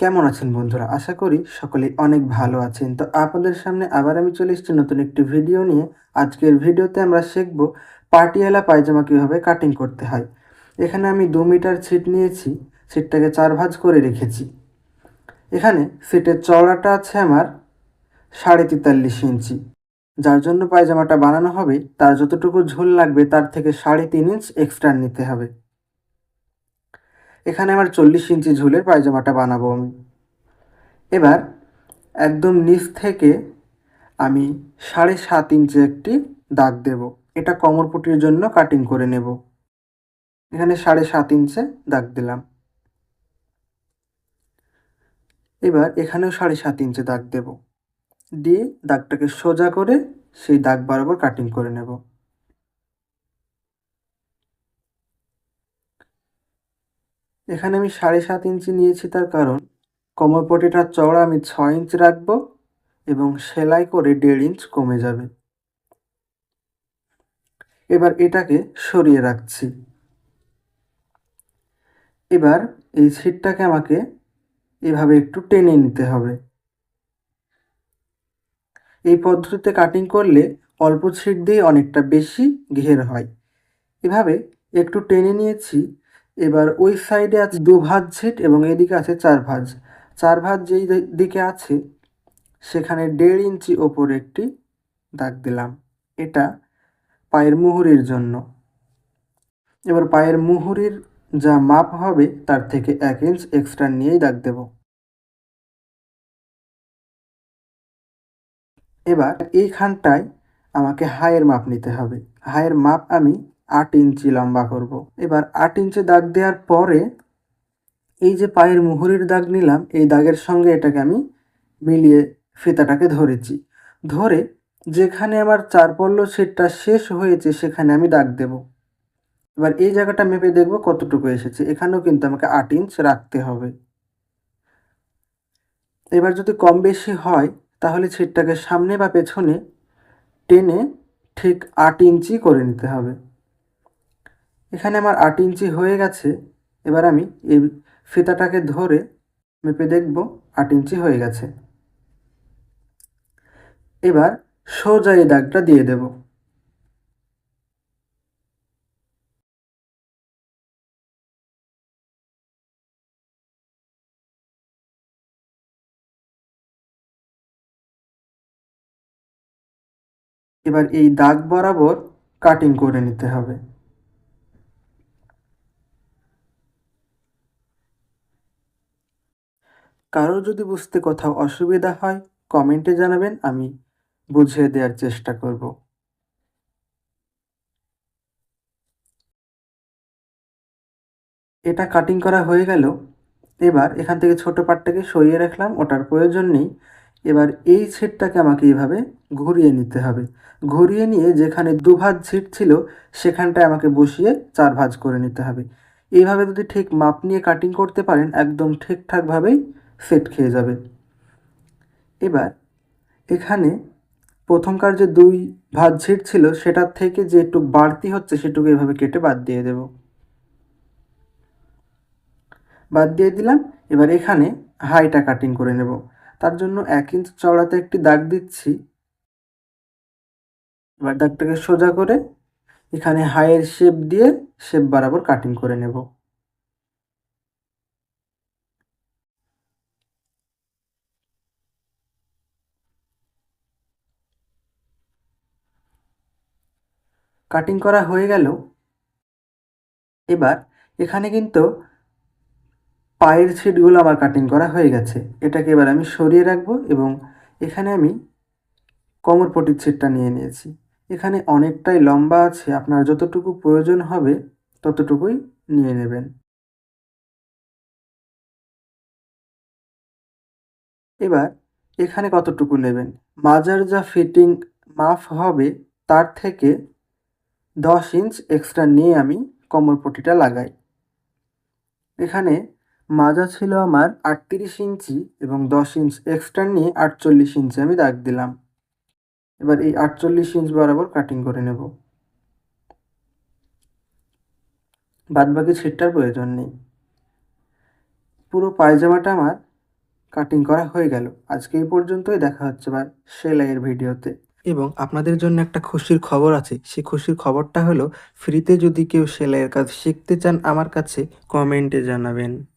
কেমন আছেন বন্ধুরা? আশা করি সকলেই অনেক ভালো আছেন। তো আপনাদের সামনে আবার আমি চলে এসেছি নতুন একটি ভিডিও নিয়ে। আজকের ভিডিওতে আমরা শিখব পাটিয়ালা পায়জামা কীভাবে কাটিং করতে হয়। এখানে আমি দু মিটার ছিট নিয়েছি, ছিটটাকে চার ভাঁজ করে রেখেছি। এখানে সিটের চওড়াটা আছে আমার সাড়ে তেতাল্লিশ ইঞ্চি। যার জন্য পায়জামাটা বানানো হবে, তার যতটুকু ঝোল লাগবে তার থেকে সাড়ে তিন ইঞ্চ এক্সট্রা নিতে হবে। এখানে আমার চল্লিশ ইঞ্চি ঝুলের পায়জামাটা বানাবো আমি। এবার একদম নিচ থেকে আমি সাড়ে সাত ইঞ্চি একটি দাগ দেব। এটা কোমরপটির জন্য কাটিং করে নেব। এখানে সাড়ে সাত ইঞ্চে দাগ দিলাম। এবার এখানেও সাড়ে সাত ইঞ্চে দাগ দেব। দিয়ে দাগটাকে সোজা করে সেই দাগ বরাবর কাটিং করে নেব। এখানে আমি সাড়ে সাত ইঞ্চি নিয়েছি তার কারণ কোমরপটিটার চওড়া আমি ছ ইঞ্চ রাখব এবং সেলাই করে দেড় ইঞ্চ কমে যাবে। এবার এটাকে সরিয়ে রাখছি। এবার এই ছিটটাকে আমাকে এভাবে একটু টেনে নিতে হবে। এই পদ্ধতিতে কাটিং করলে অল্প ছিট দিয়ে অনেকটা বেশি ঘের হয়। এভাবে একটু টেনে নিয়েছি এবার ওই সাইডে আছে দু ভাঁজ ছিট এবং এদিকে আছে চার ভাঁজ। চার ভাঁজ যেই দিকে আছে, সেখানে দেড় ইঞ্চি ওপরে একটি দাগ দিলাম। এটা পায়ের মুহুরির জন্য। এবার পায়ের মুহুরির যা মাপ হবে, তার থেকে এক ইঞ্চ এক্সট্রা নিয়েই দাগ দেব। এবার এইখানটায় আমাকে হায়ের মাপ নিতে হবে। হায়ের মাপ আমি আট ইঞ্চি লম্বা করব। এবার আট ইঞ্চি দাগ দেওয়ার পরে এই যে পায়ের মুহুরির দাগ নিলাম, এই দাগের সঙ্গে এটাকে আমি মিলিয়ে ফিতাটাকে ধরেছি। ধরে যেখানে আমার চার পল্ল সেটটা শেষ হয়েছে, সেখানে আমি দাগ দেব। এবার এই জায়গাটা মেপে দেখব কতটুকু এসেছে। এখানেও কিন্তু আমাকে আট ইঞ্চ রাখতে হবে। এবার যদি কম বেশি হয়, তাহলে ছিটটাকে সামনে বা পেছনে টেনে ঠিক আট ইঞ্চি করে নিতে হবে। এখানে আমার আট ইঞ্চি হয়ে গেছে। এবার আমি এই ফিতাটাকে ধরে মেপে দেখব আট ইঞ্চি হয়ে গেছে। এবার সোজা এই দাগটা দিয়ে দেব। এবার এই দাগ বরাবর কাটিং করে নিতে হবে। কারও যদি বুঝতে কোথাও অসুবিধা হয়, কমেন্টে জানাবেন, আমি বুঝিয়ে দেওয়ার চেষ্টা করব। এটা কাটিং করা হয়ে গেল। এবার এখান থেকে ছোট পাটটাকে সরিয়ে রাখলাম, ওটার প্রয়োজন নেই। এবার এই ছিটটাকে আমাকে এইভাবে ঘুরিয়ে নিতে হবে। ঘুরিয়ে নিয়ে যেখানে দু ভাঁজ ছিট ছিল, সেখানটায় আমাকে বসিয়ে চার ভাঁজ করে নিতে হবে। এইভাবে যদি ঠিক মাপ নিয়ে কাটিং করতে পারেন, একদম ঠিকঠাকভাবেই সেট খেয়ে যাবে। এবার, এখানে প্রথমকার যে দুই ভাত ছিট ছিল, সেটার থেকে যে একটু বাড়তি হচ্ছে, সেটুকু এভাবে কেটে বাদ দিয়ে দেব। বাদ দিয়ে দিলাম, এবার এখানে হাইটা কাটিং করে নেব। তার জন্য এক ইঞ্চ চওড়াতে একটি দাগ দিচ্ছি। এবার দাগটাকে সোজা করে এখানে হাইয়ের শেপ দিয়ে শেপ বরাবর কাটিং করে নেব। কাটিং করা হয়ে গেল এবার এখানে কিন্তু পায়ের ছিটগুলো আমার কাটিং করা হয়ে গেছে। এটাকে এবার আমি সরিয়ে রাখব এবং এখানে আমি কোমর পটির ছিটটা নিয়ে নিয়েছি। এখানে অনেকটাই লম্বা আছে, আপনার যতটুকু প্রয়োজন হবে ততটুকুই নিয়ে নেবেন। এবার এখানে কতটুকু নেবেন? মাজার যা ফিটিং মাফ হবে, তার থেকে দশ ইঞ্চ এক্সট্রা নিয়ে আমি কোমরপটিটা লাগাই। এখানে মাজা ছিল আমার আটত্রিশ ইঞ্চি এবং দশ ইঞ্চ এক্সট্রা নিয়ে আটচল্লিশ ইঞ্চি আমি দাগ দিলাম। এবার এই আটচল্লিশ ইঞ্চ বরাবর কাটিং করে নেব। বাদবাকি ছিটটার প্রয়োজন নেই। পুরো পায়জামাটা আমার কাটিং করা হয়ে গেল। আজকে এই পর্যন্তই, দেখা হচ্ছে বা সেলাইয়ের ভিডিওতে। এবং আপনাদের জন্য একটা খুশির খবর আছে। সেই খুশির খবরটা হলো ফ্রিতে যদি কেউ সেলাইয়ের কাজ শিখতে চান, আমার কাছে কমেন্টে জানাবেন।